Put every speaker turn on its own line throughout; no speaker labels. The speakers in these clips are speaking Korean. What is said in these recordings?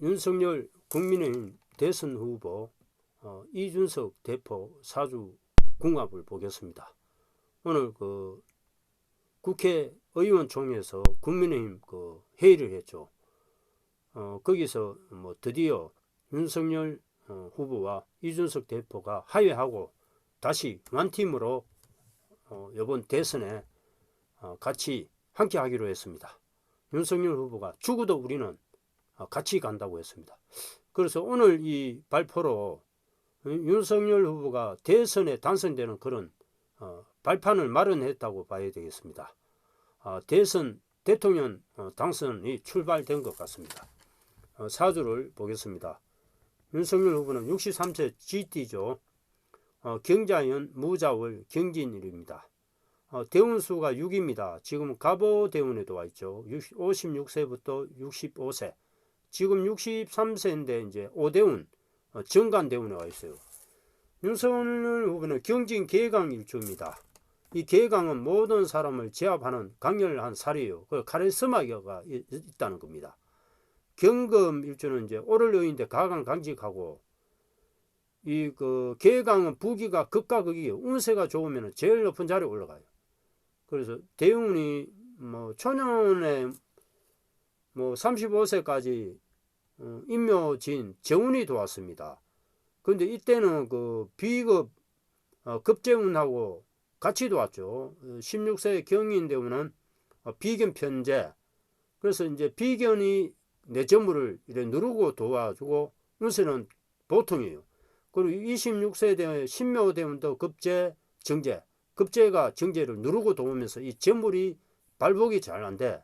윤석열 국민의힘 대선 후보 어, 이준석 대표 사주 궁합을 보겠습니다. 오늘 그 국회의원총회에서 국민의힘 그 회의를 했죠. 어, 거기서 뭐 드디어 윤석열 어, 후보와 이준석 대표가 하회하고 다시 완팀으로 어, 이번 대선에 어, 같이 함께 하기로 했습니다. 윤석열 후보가 죽어도 우리는 어, 같이 간다고 했습니다. 그래서 오늘 이 발표로 윤석열 후보가 대선에 당선되는 그런 어, 발판을 마련했다고 봐야 되겠습니다. 어, 대선 대통령 어, 당선이 출발된 것 같습니다. 어, 사주를 보겠습니다. 윤석열 후보는 63세 GT죠. 어, 경자연 무자월 경진일입니다. 어, 대운수가 6입니다. 지금 갑오 대운에도 와 있죠. 60, 56세부터 65세. 지금 63세인데 이제 오대운 어, 정관 대운에 와 있어요. 윤석열 후보는 경진 개강 일주입니다. 이 개강은 모든 사람을 제압하는 강렬한 살이에요. 그 카리스마가 이- 있다는 겁니다. 경금 일주는 이제 오를 여인데 가강 강직하고 이 그 개강은 부기가 극과 극이에요. 운세가 좋으면 제일 높은 자리에 올라가요. 그래서 대운이 뭐 초년에 뭐 35세까지 어, 임묘진 정운이 들어왔습니다. 근데 이때는 그 비급 어, 급재운하고 같이 들어왔죠. 16세 경인 되면은 어, 비견 편제. 그래서 이제 비견이 내 전부를 이렇게 누르고 도와주고 운세는 보통이에요. 그리고 26세 되면 신묘 되면 또 급제, 정제. 급제가 정제를 누르고 도우면서 이 전물이 발복이 잘 안 돼.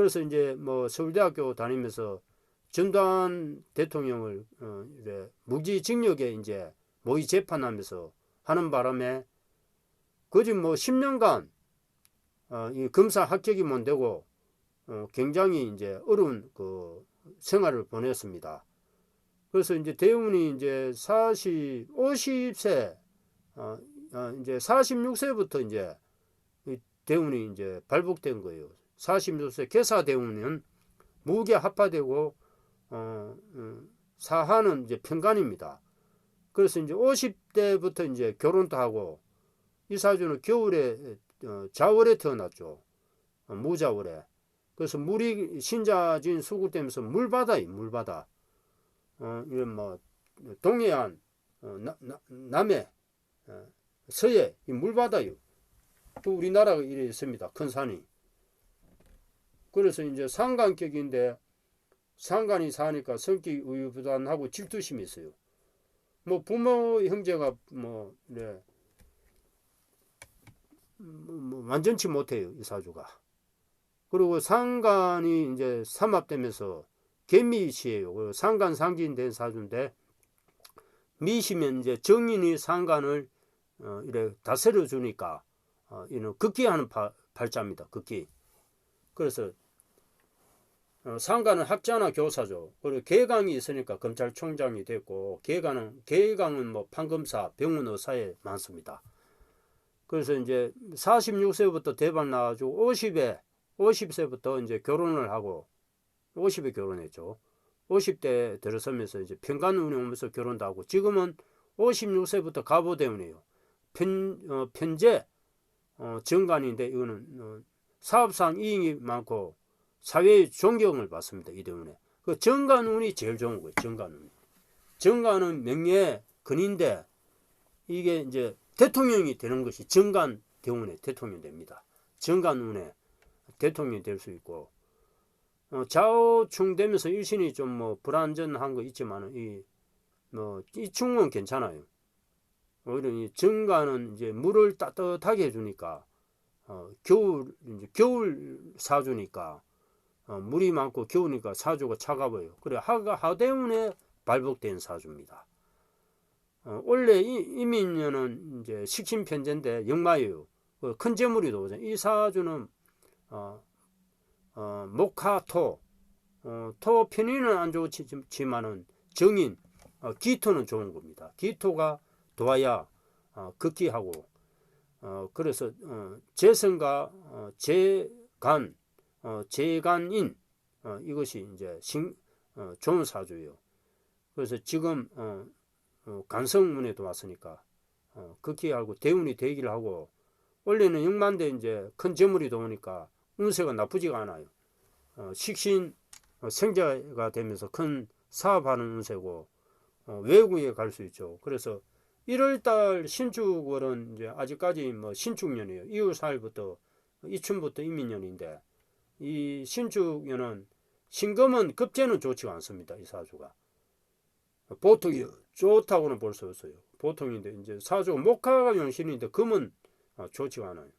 그래서 이제 뭐 서울대학교 다니면서 전두환 대통령을 어, 이래 무기징역에 이제 모의 재판하면서 하는 바람에 거짓 뭐 10년간 어, 이 검사 합격이 못 되고 어, 굉장히 이제 어려운 그 생활을 보냈습니다. 그래서 이제 대운이 이제 40, 50세, 어, 어, 이제 46세부터 이제 이 대운이 이제 발복된 거예요. 46세 개사 대운은 무게 합파되고 어, 어, 사하는 이제 편간입니다. 그래서 이제 50대부터 이제 결혼도 하고 이 사주는 겨울에 어, 자월에 태어났죠. 어, 무자월에. 그래서 물이 신자진 수구되면서 물바다이 물바다. 어, 이런 뭐 동해안, 어, 나, 나, 남해, 어, 서해 이 물바다요. 또 우리나라가 이래 있습니다. 큰 산이. 그래서 이제 상간격인데 상간이 사니까 성격이 우유부단하고 질투심이 있어요. 뭐 부모 형제가 뭐 네. 뭐, 뭐 완전치 못해요 이 사주가. 그리고 상간이 이제 삼합되면서 개미시예요. 그 상간 상진된 사주인데 미시면 이제 정인이 상간을 어, 이래 다스려 주니까 어, 이는 극기하는 파- 발자입니다. 극기. 그래서 어, 상관은 학자나 교사죠. 그리고 개강이 있으니까 검찰총장이 됐고 개강은 개강은 뭐 판검사, 병원 의사에 많습니다. 그래서 이제 46세부터 대박 나가지고 50에 50세부터 이제 결혼을 하고 50에 결혼했죠. 50대 들어서면서 이제 평간 운영하면서 결혼도 하고 지금은 56세부터 가보대운이에요. 편, 어, 편제 어, 정관인데 이거는 어, 사업상 이익이 많고 사회의 존경을 받습니다. 이 때문에. 그 정관운이 제일 좋은 거예요. 정관운. 정관은 명예의 근인데 이게 이제 대통령이 되는 것이 정관 대운에 대통령 됩니다. 정관운에 대통령이 될 수 있고 어, 좌우충되면서 일신이 좀 뭐 불안전한 거 있지만 이뭐 이충은 괜찮아요. 오히려 이 정관은 이제 물을 따뜻하게 해주니까 어, 겨울 겨울 사주니까 어, 물이 많고 겨우니까 사주가 차가워요. 그래 하가 하대운에 발복된 사주입니다. 어, 원래 이, 이민년은 이제 식신편제인데 역마예요. 그큰 재물이 들어오죠. 이 사주는 어, 어, 목화토 어, 토 편의는 안 좋지만은 정인 어, 기토는 좋은 겁니다. 기토가 도와야 어, 극기하고 어, 그래서 어, 재성과 어, 재간 어, 재간인 어, 이것이 이제 신, 어, 좋은 사주예요. 그래서 지금 어, 어, 간성문에도 왔으니까 어, 극히 알고 대운이 되기를 하고 원래는 영만대 이제 큰 재물이 들어오니까 운세가 나쁘지가 않아요. 어, 식신 어, 생자가 되면서 큰 사업하는 운세고 어, 외국에 갈 수 있죠. 그래서 1월달 신축월은 이제 아직까지 뭐 신축년이에요. 2월 4일부터 이춘부터 이민년인데 이 신축년은 신금은 급제는 좋지가 않습니다. 이 사주가 보통 좋다고는 볼 수 없어요. 보통인데 이제 사주가 목화가 용신인데 금은 어, 좋지가 않아요.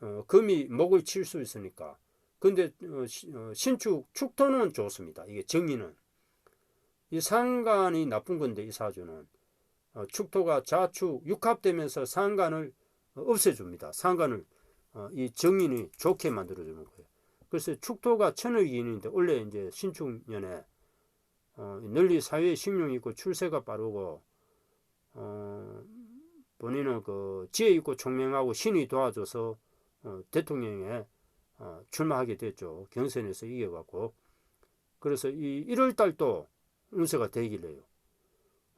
어, 금이 목을 칠 수 있으니까. 근데 어, 시- 어, 신축 축토는 좋습니다. 이게 정의는 이 상간이 나쁜 건데 이 사주는 어, 축토가 좌축 육합되면서 상간을 어, 없애줍니다. 상간을 어, 이 정인이 좋게 만들어주는 거예요. 그래서 축토가 천을기인인데 원래 이제 신축년에 어, 널리 사회에 신용이 있고 출세가 빠르고 어, 본인은 그 지혜 있고 총명하고 신이 도와줘서 어, 대통령에 어, 출마하게 됐죠. 경선에서 이겨갖고 그래서 이 1월 달도 운세가 되길 해요.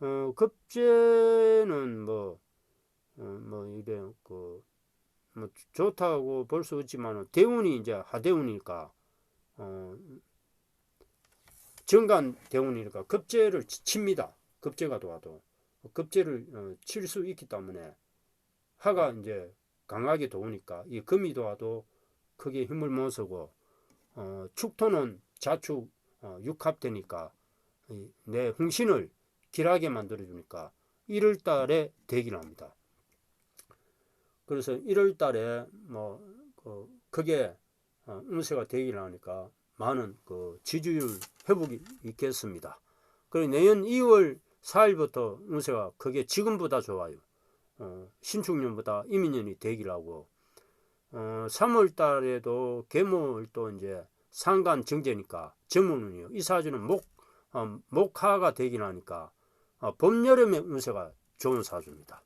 어, 급제는 뭐, 어, 뭐, 이래, 그, 뭐, 좋다고 볼수 없지만, 대운이 이제 하대운이니까, 어, 정간 대운이니까 급제를 치- 칩니다. 급제가 도와도. 급제를 어, 칠수 있기 때문에, 하가 이제 강하게 도우니까, 이 금이 도와도 크게 힘을 못 쓰고, 어, 축토는 자축 어, 육합되니까, 이내 흥신을 길하게 만들어주니까 1월 달에 되기를 합니다. 그래서 1월 달에 뭐, 그, 크게 어, 운세가 되기를 하니까 많은 그 지지율 회복이 있겠습니다. 그리고 내년 2월 4일부터 운세가 크게 지금보다 좋아요. 어, 신축년보다 이민년이 되기를 하고, 어, 3월 달에도 개몰도 이제 상간 정제니까 정문운이요. 이 사주는 목, 어, 목화가 되긴 하니까 어, 봄, 여름의 운세가 좋은 사주입니다.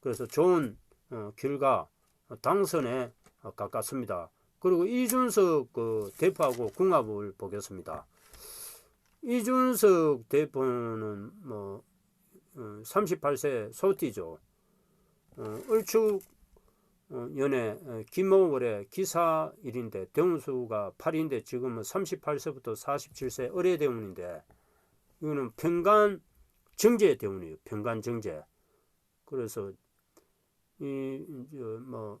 그래서 좋은 어, 결과 어, 당선에 어, 가깝습니다. 그리고 이준석 그 대표하고 궁합을 보겠습니다. 이준석 대표는 뭐 어, 38세 소띠죠. 어, 을축 어, 연애 어, 김모월의 기사 일인데 대운수가 8인데 지금은 38세부터 47세 어뢰 대운인데 이거는 평간 정제 대운이에요. 평간 정제. 그래서 이 이제 뭐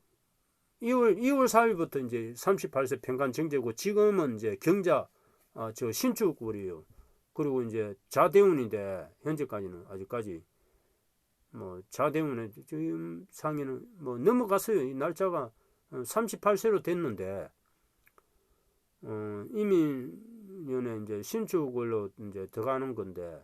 2월 2월 4일부터 이제 38세 평간 정제고 지금은 이제 경자 아, 저 신축월이에요. 그리고 이제 자대운인데 현재까지는 아직까지 뭐 자대운에 지금 상에는 뭐 넘어갔어요. 이 날짜가 38세로 됐는데 어, 이민년에 이제 신축월로 이제 들어가는 건데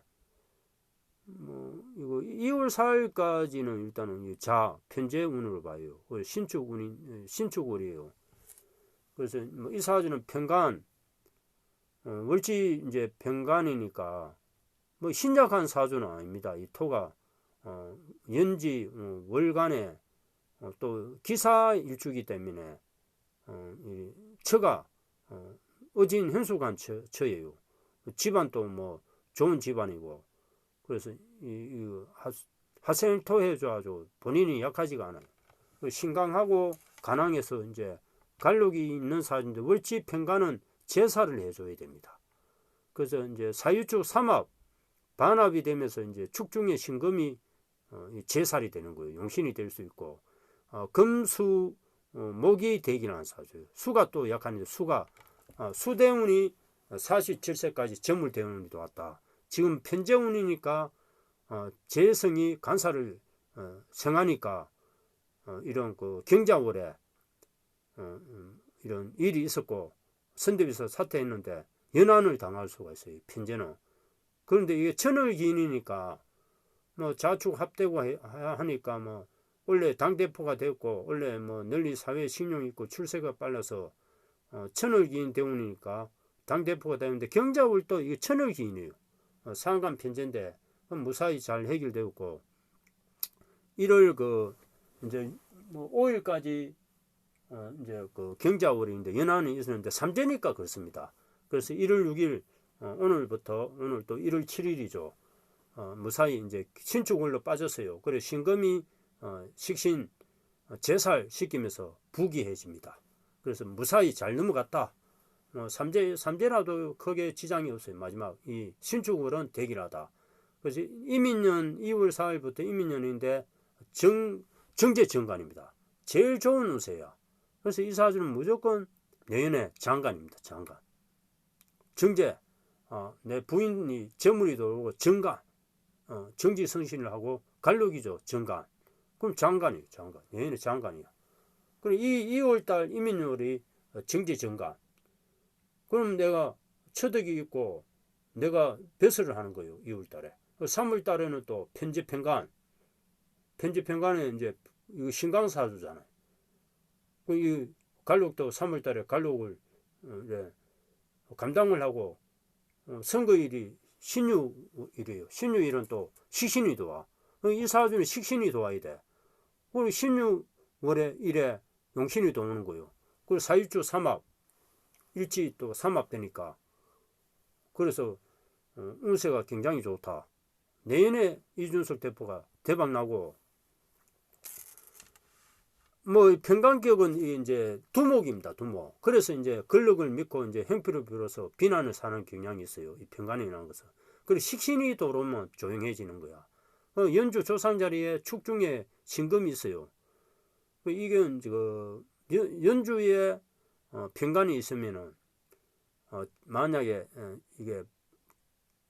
뭐 이거 2월 4일까지는 일단은 이자 편제 운으로 봐요. 그 신축 운이 신축월이에요. 그래서 뭐 이 사주는 평간 어, 월지 이제 평간이니까 뭐 신작한 사주는 아닙니다. 이 토가 어, 연지 어, 월간에 어, 또 기사 일주기 때문에 어, 이 처가 어, 어진 현수간 처, 처예요. 집안 또 뭐 좋은 집안이고 그래서 이, 이 하, 하생토 해줘가지고 본인이 약하지가 않아요. 그 신강하고 간항에서 이제 갈록이 있는 사주인데 월지 평간은 제사를 해줘야 됩니다. 그래서 이제 사유축 삼합 반합이 되면서 이제 축중의 신금이 어, 이 제살이 되는 거예요. 용신이 될 수 있고 어, 금수 어, 목이 되긴 한 사주예요. 수가 또 약한데 수가 어, 수대운이 47세까지 정물대운이 왔다. 지금 편재운이니까 어, 재성이 간사를 어, 성하니까 어, 이런 그 경자월에 어, 음, 이런 일이 있었고 선대에서 사퇴했는데 연한을 당할 수가 있어요. 편제는 그런데 이게 천을기인이니까 뭐 자축 합되고 해- 하니까 뭐 원래 당 대표가 됐고 원래 뭐 널리 사회 신용 있고 출세가 빨라서 어, 천을기인 대운이니까 당 대표가 되는데 경자월도 이게 천을기인이에요. 어, 상간 편제인데 무사히 잘 해결되었고 1월 그 이제 뭐 5일까지 어, 이제 그 경자월인데 연한이 있었는데 삼재니까 그렇습니다. 그래서 1월 6일 어, 오늘부터 오늘 또 1월 7일이죠. 어, 무사히 이제 신축을로 빠졌어요. 그래 신금이 어, 식신 어, 제살 시키면서 부귀해집니다. 그래서 무사히 잘 넘어갔다. 어, 삼재 삼재라도 크게 지장이 없어요. 마지막 이 신축을은 대기하다. 그래서 이민년 2월 4일부터 이민년인데 정 정제 정관입니다. 제일 좋은 운세야. 그래서 이 사주는 무조건 내년에 장관입니다. 장관. 정제. 어, 내 부인이 재물이 들어오고 정관. 어, 정지 성신을 하고 갈록이죠. 정관. 그럼 장관이에요. 장관. 내년에 장관이야. 그럼 이 2월달 이민월이 정지 정관. 그럼 내가 처덕이 있고 내가 배설을 하는 거예요. 2월 달에. 3월 달에는 또 편집평관. 편집평관에 이제 이거 신강사주잖아요. 그이 갈록도 3월 달에 갈록을 어, 이제 감당을 하고 어, 선거일이 신유일이에요. 신유일은 또 식신이 도와. 어, 이 사주는 식신이 도와야 돼. 그리고 신유월에 일에 용신이 도는 거예요. 그리고 사일주 삼합 일치 또 삼합되니까 그래서 어, 운세가 굉장히 좋다. 내년에 이준석 대표가 대박 나고 뭐 평강기업은 이제 두목입니다. 두목. 그래서 이제 권력을 믿고 이제 행피를 빌어서 비난을 사는 경향이 있어요. 이 평간이라는 것은. 그리고 식신이 들어오면 조용해지는 거야. 어, 연주 조상 자리에 축중에 신금이 있어요. 그 이게 그 연주에 어, 평간이 있으면은 어, 만약에 이게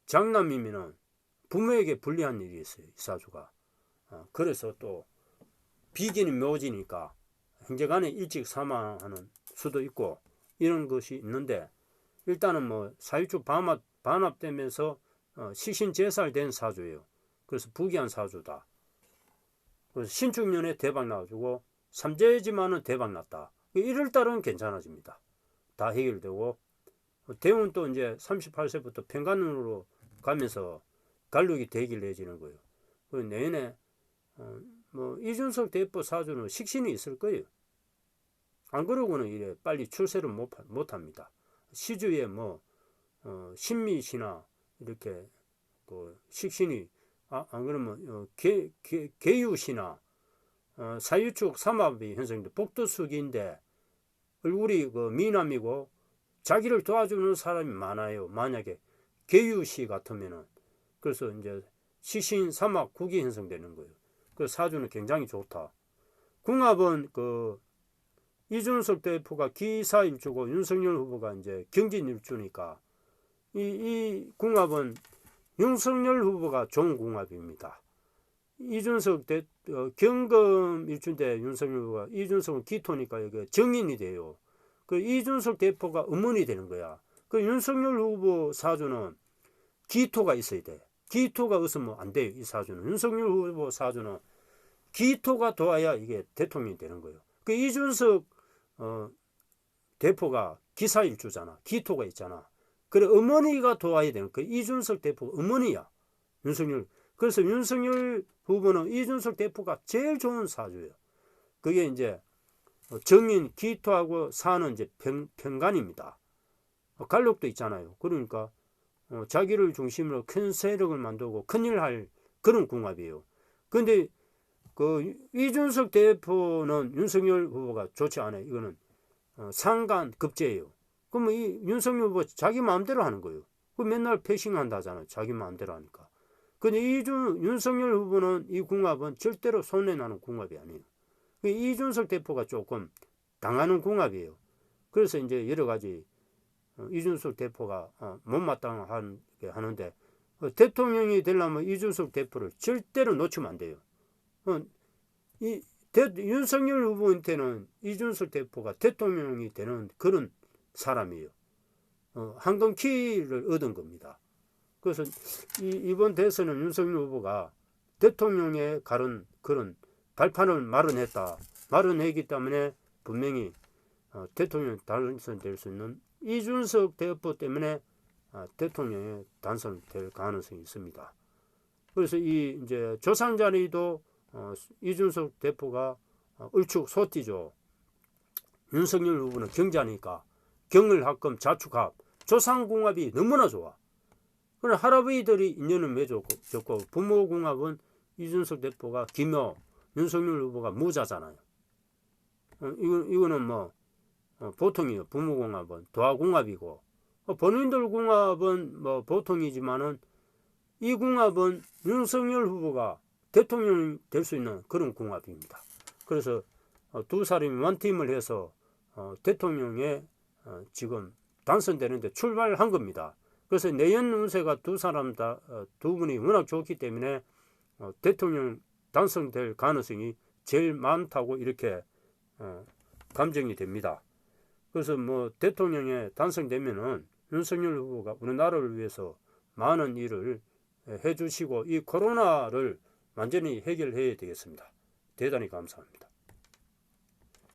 장남이면은 부모에게 불리한 일이 있어요. 이 사주가. 그래서 또 비기는 묘지니까 형제간에 일찍 사망하는 수도 있고 이런 것이 있는데 일단은 뭐 사유축 반합, 반합되면서 어, 시신 제살된 사주예요. 그래서 부귀한 사주다. 그래서 신축년에 대박 나가지고 삼재지만은 대박 났다. 1월 달은 괜찮아집니다. 다 해결되고 대운 또 이제 38세부터 평간으로 가면서 갈록이 대기해지는 거예요. 그 내년에 어, 뭐 이준석 대표 사주는 식신이 있을 거예요. 안 그러고는 이래 빨리 출세를 못, 못 합니다. 시주에 뭐 어, 신미시나 이렇게 그 식신이 아, 안 그러면 어, 개, 개, 개유시나 어, 사유축 삼합이 현상인데 복도수기인데 얼굴이 그 미남이고 자기를 도와주는 사람이 많아요. 만약에 개유시 같으면은 그래서 이제 시신 삼합 국이 형성되는 거예요. 그 사주는 굉장히 좋다. 궁합은 그 이준석 대표가 기사 일주고 윤석열 후보가 이제 경진 일주니까 이, 이 궁합은 윤석열 후보가 좋은 궁합입니다. 이준석 대 어, 경금 일주인데 윤석열 후보가 이준석은 기토니까 이게 정인이 돼요. 그 이준석 대표가 음원이 되는 거야. 그 윤석열 후보 사주는 기토가 있어야 돼. 기토가 없으면 안 돼요. 이 사주는. 윤석열 후보 사주는 기토가 도와야 이게 대통령이 되는 거예요. 그 이준석 어, 대표가 기사일주잖아. 기토가 있잖아. 그래 어머니가 도와야 되는 그 이준석 대표가 어머니야. 윤석열. 그래서 윤석열 후보는 이준석 대표가 제일 좋은 사주예요. 그게 이제 정인 기토하고 사는 이제 평, 평간입니다. 갈록도 있잖아요. 그러니까 어, 자기를 중심으로 큰 세력을 만들고 큰일 할 그런 궁합이에요. 근데 그 이준석 대표는 윤석열 후보가 좋지 않아요. 이거는 어, 상간 급제예요. 그러면 이 윤석열 후보 자기 마음대로 하는 거예요. 그 맨날 패싱한다잖아요. 자기 마음대로 하니까. 근데 이준 윤석열 후보는 이 궁합은 절대로 손해 나는 궁합이 아니에요. 그 이준석 대표가 조금 당하는 궁합이에요. 그래서 이제 여러 가지 어, 이준석 대표가 어, 못마땅하게 하는데 어, 대통령이 되려면 이준석 대표를 절대로 놓치면 안 돼요. 이 대, 윤석열 후보한테는 이준석 대표가 대통령이 되는 그런 사람이에요. 어, 한건 키를 얻은 겁니다. 그래서 이, 이번 대선은 윤석열 후보가 대통령에 가른 그런 발판을 마련했다. 마련했기 때문에 분명히 어, 대통령 당선될 수 있는 이준석 대표 때문에 아, 대통령에 당선될 가능성이 있습니다. 그래서 이 이제 조상 자리도 어, 이준석 대표가 어, 을축 소띠죠. 윤석열 후보는 경자니까 경을 합금 자축합 조상궁합이 너무나 좋아. 그래 할아버지들이 인연은 맺었고 부모궁합은 이준석 대표가 김여 윤석열 후보가 무자잖아요. 어, 이거, 이거는 뭐 어, 보통이요. 부모궁합은 도화궁합이고 어, 본인들 궁합은 뭐 보통이지만은 이 궁합은 윤석열 후보가 대통령이 될 수 있는 그런 궁합입니다. 그래서 어, 두 사람이 원팀을 해서 어, 대통령에 어, 지금 당선되는데 출발한 겁니다. 그래서 내연 운세가 두 사람 다 두 분이 워낙 좋기 때문에 대통령 당선될 가능성이 제일 많다고 이렇게 감정이 됩니다. 그래서 뭐 대통령에 당선되면은 윤석열 후보가 우리나라를 위해서 많은 일을 해주시고 이 코로나를 완전히 해결해야 되겠습니다. 대단히 감사합니다.